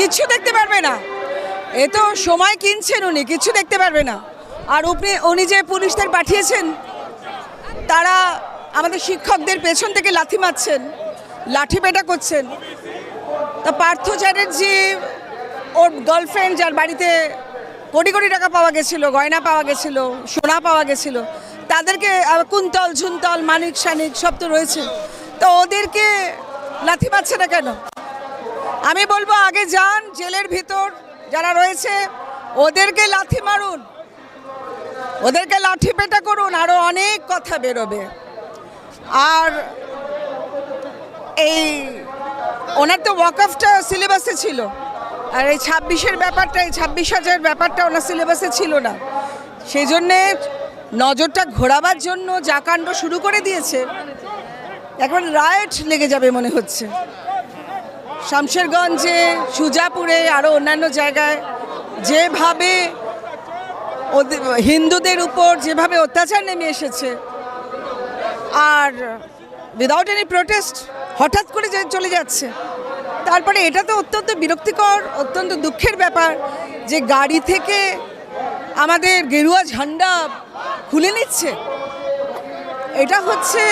কিচ্ছু দেখতে পারবে না। এ তো সময় কিনছেন উনি কিচ্ছু দেখতে পারবে না। আর উনি উনি যে পুলিশদের পাঠিয়েছেন, তারা আমাদের শিক্ষকদের পেছন থেকে লাথি মারছেন, লাঠি পেটা করছেন। তা পার্থ চ্যাটার্জি, ওর গার্লফ্রেন্ড যার বাড়িতে কোটি কোটি টাকা পাওয়া গেছিল, গয়না পাওয়া গেছিল, সোনা পাওয়া গেছিল, তাদেরকে কুন্তল, ঝুন্তল, মানিক সানিক সব তো রয়েছে। তো ওদেরকে লাথি মারছে না কেন? আমি বলব, আগে যান, জেলের ভিতর যারা রয়েছে, ওদেরকে লাথি মারুন। ওদেরকে লাঠি পেটা করুন আরও অনেক কথা বেরোবে। আর এই, ওনার তো ওয়াকফটা সিলেবাসে ছিল। আর এই ছাব্বিশের ব্যাপারটা, এই ছাব্বিশ হাজার ব্যাপারটা ওনার সিলেবাসে ছিল না। সেই জন্যে নজরটা ঘোরাবার জন্য যা কাণ্ড শুরু করে দিয়েছে একবার রায়ট লেগে যাবে মনে হচ্ছে। শামশেরগঞ্জে, সুজাপুরে আরও অন্যান্য জায়গায় যেভাবে হিন্দুদের উপর যেভাবে অত্যাচার নেমে এসেছে, আর উইদাউট এনি প্রোটেস্ট হঠাৎ করে যে চলে যাচ্ছে, তারপরে এটা তো অত্যন্ত বিরক্তিকর, অত্যন্ত দুঃখের ব্যাপার যে গাড়ি থেকে আমাদের গেরুয়া ঝান্ডা খুলে নিচ্ছে। এটা হচ্ছে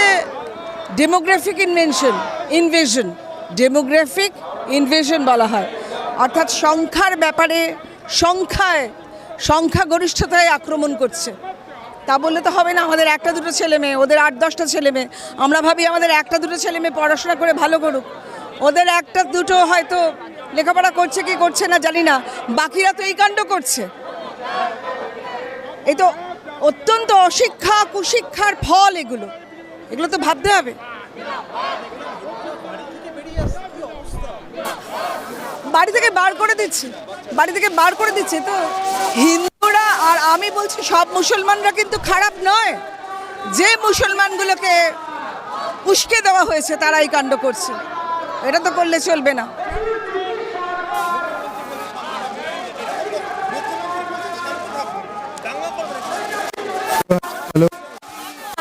demographic invention invasion demographic invasion বলা হয়। অর্থাৎ সংখ্যার ব্যাপারে সংখ্যায়, সংখ্যাগরিষ্ঠতায় আক্রমণ করছে। তা বললে তো হবে না, আমাদের একটা দুটো ছেলে মেয়ে, ওদের আট দশটা ছেলে মেয়ে। আমরা ভাবি আমাদের একটা দুটো ছেলে মেয়ে পড়াশোনা করে ভালো করুক। ওদের একটা দুটো হয়তো লেখাপড়া করছে কি করছে না জানি না, বাকিরা তো এই কাণ্ড করছে। এই তো অত্যন্ত অশিক্ষা, কুশিক্ষার ফল এগুলো। এগুলো তো ভাবতে হবে। বাড়ি থেকে বার করে দিচ্ছে। বাড়ি থেকে বার করে দিচ্ছে তো। হিন্দুরা আর আমি বলছি সব মুসলমানরা কিন্তু খারাপ নয়। যে মুসলমানগুলোকে উস্কে দেওয়া হয়েছে তারা এই কাণ্ড করছে। এটা তো করলে চলবে না।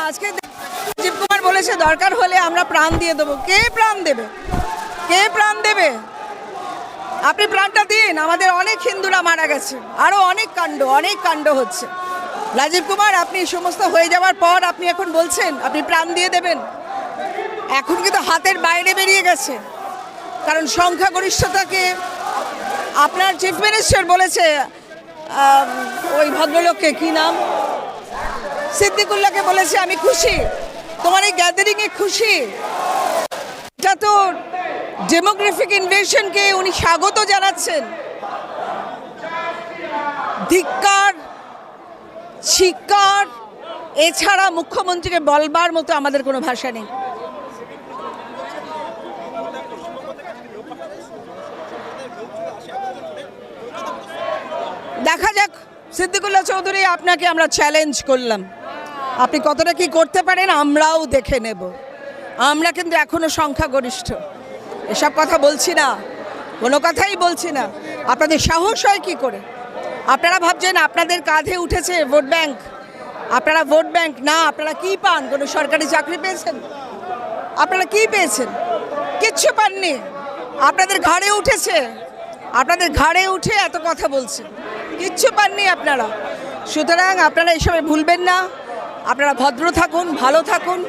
আজকে রাজীব কুমার বলেছে দরকার হলে আমরা প্রাণ দিয়ে দেবো। কে প্রাণ দেবে? কে প্রাণ দেবে? আপনি প্রাণটা দিন, আমাদের অনেক হিন্দুরা মারা গেছে। আরও অনেক কাণ্ড অনেক কাণ্ড হচ্ছে। রাজীব কুমার, আপনি সমস্ত হয়ে যাওয়ার পর আপনি এখন বলছেন, আপনি প্রাণ দিয়ে দেবেন। এখন কিন্তু হাতের বাইরে বেরিয়ে গেছে। কারণ সংখ্যাগরিষ্ঠতাকে আপনার চিফ মিনিস্টার বলেছে ওই ভদ্রলোককে, কি নাম? সিদ্দিকুল্লাহকে বলেছে, আমি খুশি। তোমার এই গ্যাদারিংয়ে খুশি। এটা তো ডেমোগ্রাফিক ইনভেশনকে উনি স্বাগত জানাচ্ছেন। ধিক্কার শিকার এছাড়া মুখ্যমন্ত্রীকে বলবার মতো আমাদের কোনো ভাষা নেই। দেখা যাক, সিদ্দিকুল্লাহ চৌধুরী, আপনাকে আমরা চ্যালেঞ্জ করলাম। আপনি কতটা কি করতে পারেন, আমরাও দেখে নেব। আমরা কিন্তু এখনও সংখ্যাগরিষ্ঠ। এসব কথা বলছি না, কোনো কথাই বলছি না। আপনাদের সাহস হয় কি করে? আপনারা ভাবছেন আপনাদের কাঁধে উঠেছে ভোট ব্যাংক। আপনারা ভোট ব্যাংক না, আপনারা কি পান? কোনো সরকারি চাকরি পেয়েছেন? আপনারা কি পেয়েছেন? কিচ্ছু পাননি। আপনাদের ঘাড়ে উঠেছে। আপনাদের ঘাড়ে উঠে এত কথা বলছে। কিচ্ছু পাননি আপনারা। সুতরাং আপনারা এসবে ভুলবেন না। আপনারা ভদ্র থাকুন, ভালো থাকুন।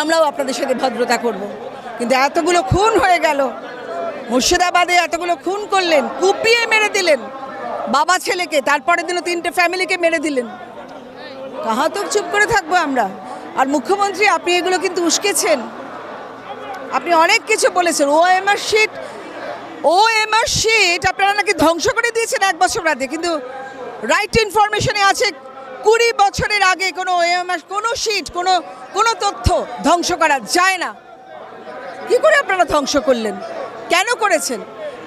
আমরাও আপনাদের সাথে ভদ্রতা করব। কিন্তু এতগুলো খুন হয়ে গেল। মুর্শিদাবাদে এতগুলো খুন করলেন, কুপিয়ে মেরে দিলেন বাবা ছেলেকে, তারপরের দিনও তিনটে ফ্যামিলিকে মেরে দিলেন। কাহা তো চুপ করে থাকব আমরা। আর মুখ্যমন্ত্রী, আপনি এগুলো কিন্তু উস্কেছেন। আপনি অনেক কিছু বলেছেন। O MR sheet O MR sheet আপনারা নাকি ধ্বংস করে দিয়েছেন এক বছর আগে কিন্তু রাইট ইনফরমেশনে আছে, কুড়ি বছরের আগে কোনো ও ওএমআর, কোনো শিট কোনো কোনো তথ্য ধ্বংস করা যায় না। কি করে আপনারা ধ্বংস করলেন? কেন করেছেন?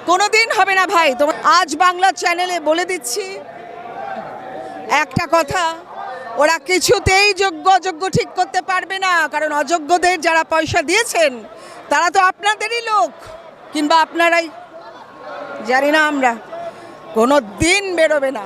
কোনো দিন হবে না ভাই তোমার আজ বাংলা চ্যানেলে বলে দিচ্ছি, একটা কথা, ওরা কিছুতেই যোগ্য অযোগ্য ঠিক করতে পারবে না, কারণ অযোগ্যদের যারা পয়সা দিয়েছেন, তারা তো আপনাদেরই লোক, কিংবা আপনারাই, জানি না আমরা কোনো দিন বেরোবে না।